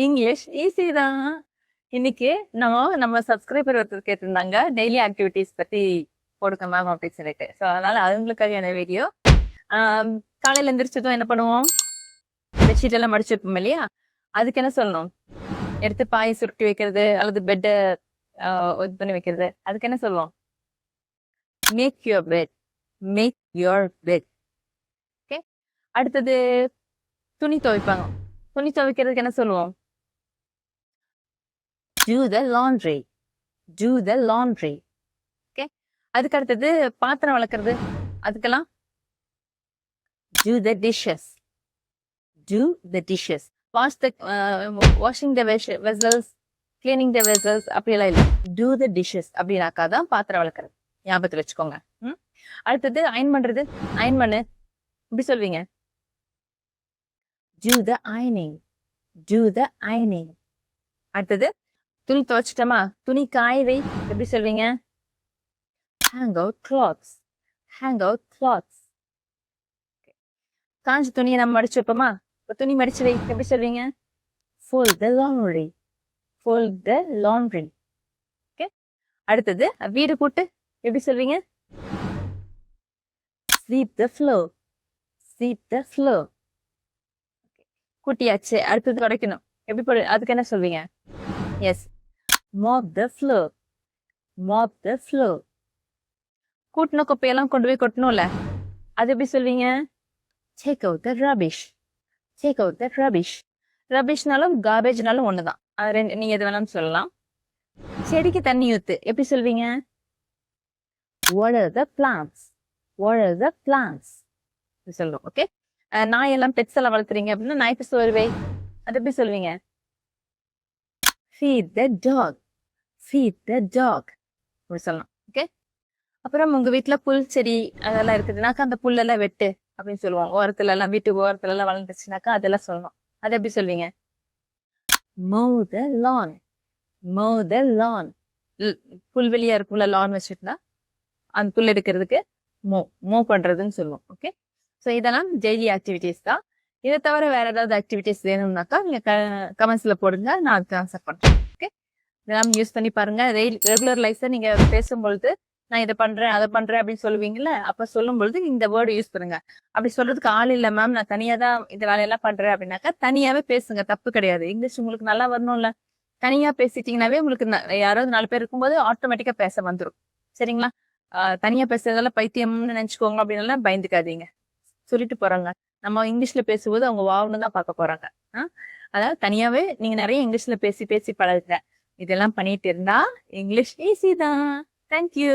English easy தான். இன்னைக்கு நம்ம நம்ம சப்ஸ்கிரைபர் ஒருத்தர் கேட்டிருந்தாங்க டெய்லி ஆக்டிவிட்டிஸ் பத்தி போடுங்க மேம் அப்படின்னு சொல்லிட்டு. ஸோ அதனால அவங்களுக்காக வீடியோ காலையில எந்திரிச்சதும் என்ன பண்ணுவோம்? பெட்ஷீட் எல்லாம் மடிச்சிருப்போம் இல்லையா? அதுக்கு என்ன சொல்லணும்? எடுத்து பாய் சுருட்டி வைக்கிறது அல்லது பெட்டை இது பண்ணி வைக்கிறது. அதுக்கு என்ன சொல்லுவோம்? Make your bed make your bed okay அடுத்தது துணி துவைப்பாங்க. துணி துவைக்கிறதுக்கு என்ன சொல்லுவோம்? Do the laundry do the laundry okay அதுக்கு அடுத்தது பாத்திரம் வளர்க்குறது அதுக்கெல்லாம் do the dishes do the dishes wash the washing the vessels cleaning the vessels அப்படியெல்லாம் இல்லை டூ த டிஷ்ஷஸ் அப்படின்னாக்கா தான் பாத்திரம் வளர்க்குறது ஞாபகத்தில் வச்சுக்கோங்க ம் அடுத்தது அயன் பண்ணுறது அயன் பண்ணு இப்படி சொல்வீங்க டூ த அயனிங் டூ த அயனிங் அடுத்தது துணி துவைச்சிட்டோமா? துணி காய வை எப்படி சொல்வீங்க? Hang out clothes hang out clothes காஞ்ச துணியை நம்ம மடிச்சு வைப்போமா? இப்போ துணி மடிச்சு வை. எப்படி சொல்வீங்க? Fold the laundry fold the laundry okay அடுத்தது வீடு கூட்டு. எப்படி சொல்வீங்க? Sweep the floor sweep the floor கூட்டியாச்சு. அடுத்தது துடைக்கணும். எப்படி அதுக்கு என்ன சொல்வீங்க? Yes mop the floor. Mop the floor. கூட்டின குப்பையெல்லாம் கொண்டு போய் கொட்டணும்ல. அது எப்படி சொல்வீங்க? Take out the rubbish. Take out the rubbish. ரபிஷ்னாலும் கார்பேஜ்னாலும் ஒன்று தான் அது ரெண்டு நீங்கள் எது வேணாலும் சொல்லலாம். செடிக்கு தண்ணி ஊத்து. எப்படி சொல்வீங்க? The plants. Water the plants. இப்படி சொல்லுவோம் ஓகே நாயெல்லாம் பெட்ஸ் எல்லாம் வளர்த்துறீங்க அப்படின்னா நாய்க்கு சோறு வை அது எப்படி சொல்வீங்க? Feed the dog. Feed the dog அப்படி சொல்லலாம். ஓகே அப்புறம் உங்க வீட்டில் புல் செடி அதெல்லாம் இருக்குதுனாக்கா அந்த புல்லெல்லாம் வெட்டு அப்படின்னு சொல்லுவோம். ஓரத்துல எல்லாம் வீட்டு ஓரத்துல எல்லாம் வளர்ந்துச்சுனாக்கா அதெல்லாம் சொல்லணும். அது எப்படி சொல்வீங்க? Mow the lawn. Mow the lawn. புல்வெளியாக புல்வெளியா இருக்கும்ல லான் வச்சுருந்தா அந்த புல் எடுக்கிறதுக்கு மோ மோ பண்றதுன்னு சொல்லுவோம். ஓகே ஸோ இதெல்லாம் டெய்லி ஆக்டிவிட்டீஸ் தான். இதை தவிர வேற ஏதாவது ஆக்டிவிட்டீஸ் வேணும்னாக்கா நீங்க கமெண்ட்ஸ்ல போடுங்க. நான் அதுக்கு ஆன்சர் பண்றேன். இதெல்லாம் யூஸ் பண்ணி பாருங்க. ரெகுலர் லைஃப்ல நீங்க பேசும்பொழுது நான் இதை பண்றேன் அதை பண்றேன் அப்படின்னு சொல்லுவீங்கல்ல அப்ப சொல்லும் பொழுது இந்த வேர்டு யூஸ் பண்ணுங்க. அப்படி சொல்றதுக்கு ஆள் இல்ல மேம் நான் தனியா தான் இந்த வேலையெல்லாம் பண்றேன் அப்படின்னாக்கா தனியாவே பேசுங்க. தப்பு கிடையாது. இங்கிலீஷ் உங்களுக்கு நல்லா வரணும்ல. தனியா பேசிட்டீங்கன்னாவே உங்களுக்கு யாராவது நாலு பேர் இருக்கும்போது ஆட்டோமேட்டிக்கா பேச வந்துடும் சரிங்களா? ஆஹ் தனியா பேசுறதெல்லாம் பைத்தியம்னு நினைச்சுக்கோங்க அப்படின்னு பயந்துக்காதீங்க. சொல்லிட்டு போறாங்க. நம்ம இங்கிலீஷ்ல பேசும்போது அவங்க வாவுன்னு தான் பார்க்க போறாங்க. அதாவது தனியாவே நீங்க நிறைய இங்கிலீஷ்ல பேசி பேசி பழகுங்க. இதெல்லாம் பண்ணிட்டு இருந்தா இங்கிலீஷ் ஈஸி தான். தேங்க்யூ